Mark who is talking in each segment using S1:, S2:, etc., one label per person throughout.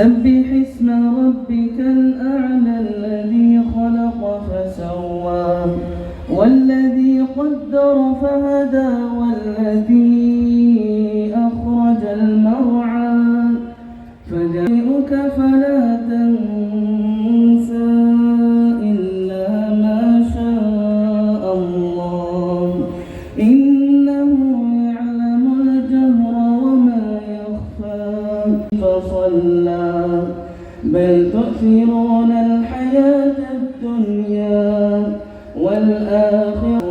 S1: سبح اسم ربك الأعلى الذي خلق فسوى والذي قدر فهدى والذي أخرج المرعى. فجاءك فلا تنسى إلا ما شاء الله. إنه يعلم الجهر وما يخفى فصلى بل تؤثرون الحياة الدنيا والآخرة.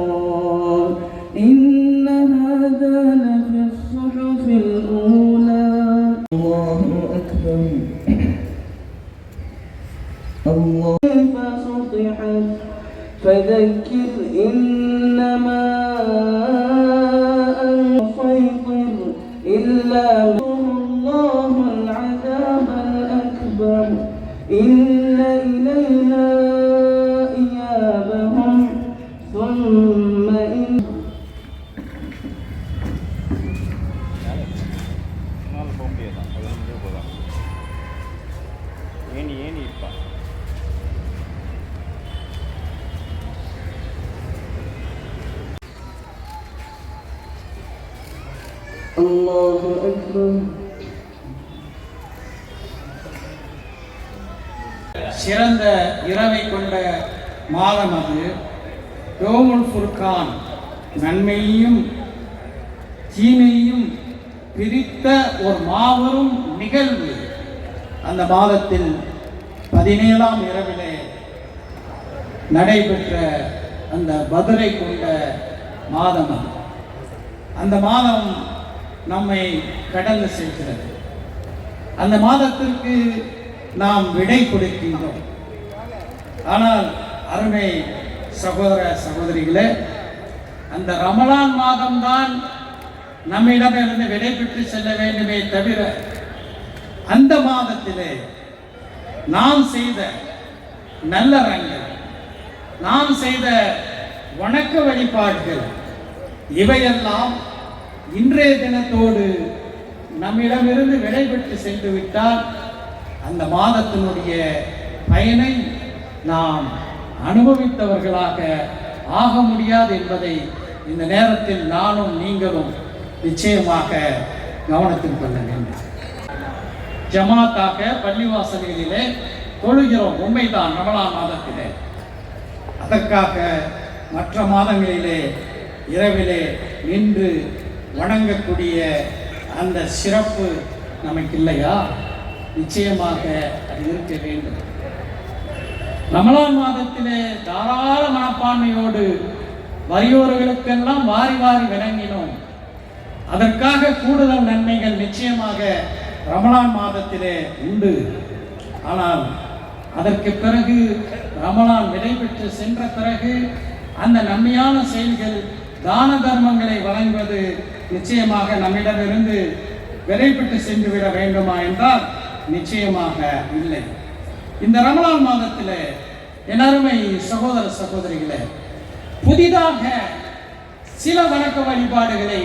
S1: إن هذا لفي الصحف الأولى. الله أكبر. الله. فسطحت فذكر إنما إن إلينا إيابهم ثم إن
S2: முன்னால் போக முடியாது அது வந்து போகலாம் ஏணி ஏணி இருப்பா
S1: الله أكبر
S3: சிறந்த இரவை கொண்ட மாதம் அது. யோமுல் ஃபுர்கான் நன்மையையும் தீமையையும் பிரித்த ஒரு மாபெரும் நிகழ்வு. அந்த மாதத்தில் பதினேழாம் இரவிலே நடைபெற்ற அந்த பதிலை கொண்ட மாதம் அது. அந்த மாதம் நம்மை கடந்து செல்கிறது. அந்த மாதத்திற்கு நாம் விடை கொடுக்கின்றோம். ஆனால் அருமை சகோதர சகோதரிகளே அந்த ரமலான் மாதம்தான் நம்மிடமிருந்து விடை பெற்று செல்ல வேண்டுமே தவிர அந்த மாதத்திலே நாம் செய்த நல்லறங்கள் நாம் செய்த வணக்க வழிபாடுகள் இவையெல்லாம் இன்றைய தினத்தோடு நம்மிடமிருந்து விடைபெற்று சென்று விட்டால் அந்த மாதத்தினுடைய பயனை நாம் அனுபவித்தவர்களாக ஆக முடியாது என்பதை இந்த நேரத்தில் நானும் நீங்களும் நிச்சயமாக கவனத்தில் கொள்ள வேண்டும். ஜமாத்தாக பள்ளிவாசல்களிலே தொழுகிறோம். உண்மைதான் ரமலான் மாதத்திலே. அதற்காக மற்ற மாதங்களிலே இரவிலே நின்று வணங்கக்கூடிய அந்த சிறப்பு நமக்கு இல்லையா நிச்சயமாக அது இருக்க வேண்டும். ரமலான் மாதத்திலே தாராள மனப்பான்மையோடு வறியோர்களுக்கெல்லாம் வாரி வாரி விளங்கினோம் அதற்காக கூடுதல் நன்மைகள் நிச்சயமாக ரமலான் மாதத்திலே உண்டு. ஆனால் அதற்கு பிறகு ரமலான் விடைபெற்று சென்ற பிறகு அந்த நன்மையான செயல்கள் தான தர்மங்களை வழங்குவது நிச்சயமாக நம்மிடமிருந்து விடைபெற்று சென்று விட வேண்டுமா என்றால் நிச்சயமாக இல்லை. இந்த ரமலான் மாதத்தில் எல்லாருமே சகோதர சகோதரிகளை புதிதாக சில வணக்க வழிபாடுகளை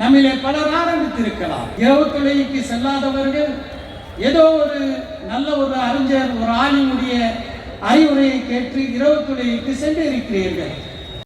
S3: நம்மிலே பலர் ஆரம்பித்திருக்கலாம். இரவு செல்லாதவர்கள் ஏதோ ஒரு நல்ல ஒரு அறிஞர் ஒரு ஆளினுடைய அறிவுரையை கேட்டு இரவு தொழுகைக்கு சென்று இருக்கிறீர்கள்